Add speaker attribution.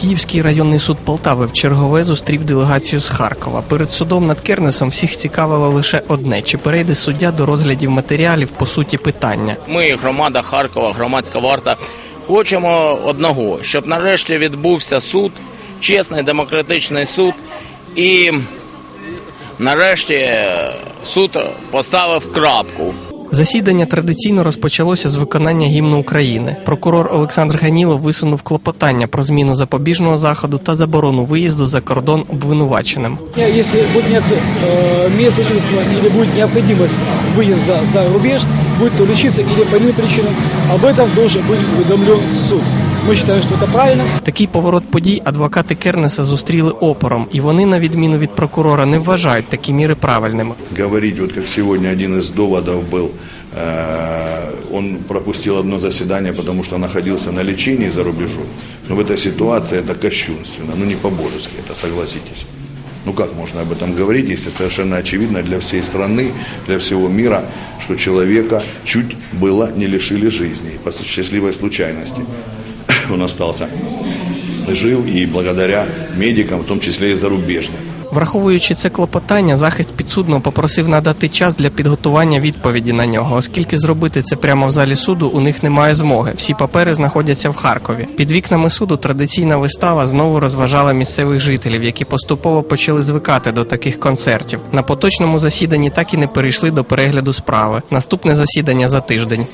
Speaker 1: Київський районний суд Полтави в чергове зустрів делегацію з Харкова. Перед судом над Кернесом всіх цікавило лише одне: чи перейде суддя до розглядів матеріалів по суті питання.
Speaker 2: Ми, громада Харкова, громадська варта, хочемо одного, щоб нарешті відбувся суд, чесний демократичний суд, і нарешті суд поставив крапку.
Speaker 1: Засідання традиційно розпочалося з виконання гімну України. Прокурор Олександр Ганілов висунув клопотання про зміну запобіжного заходу та заборону виїзду за кордон обвинуваченим.
Speaker 3: Если будет меняться э, место жительства или будет необходимость выезда за рубеж, будет то лечиться или по иным причинам, об этом должен быть уведомлен суд. Мы считаем, что это правильно.
Speaker 1: Такий поворот подій адвокати Кернеса зустріли опором, і вони, на відміну від прокурора, не вважають такі міри правильними.
Speaker 4: говорить, вот как сегодня один из доводов был, э, он пропустил одно заседание, потому что находился на лечении за рубежом. Но в этой ситуации это кощунственно, ну не по-божески это, согласитесь. Ну как можно об этом говорить, если совершенно очевидно для всей страны, для всего мира, что человека чуть было не лишили жизни. И по счастливой случайности он остался жив и благодаря медикам, в том числе и зарубежным.
Speaker 1: Враховуючи це клопотання, захист підсудного попросив надати час для підготування відповіді на нього, оскільки зробити це прямо в залі суду у них немає змоги. Всі папери знаходяться в Харкові. Під вікнами суду традиційна вистава знову розважала місцевих жителів, які поступово почали звикати до таких концертів. На поточному засіданні так і не перейшли до перегляду справи. Наступне засідання за тиждень.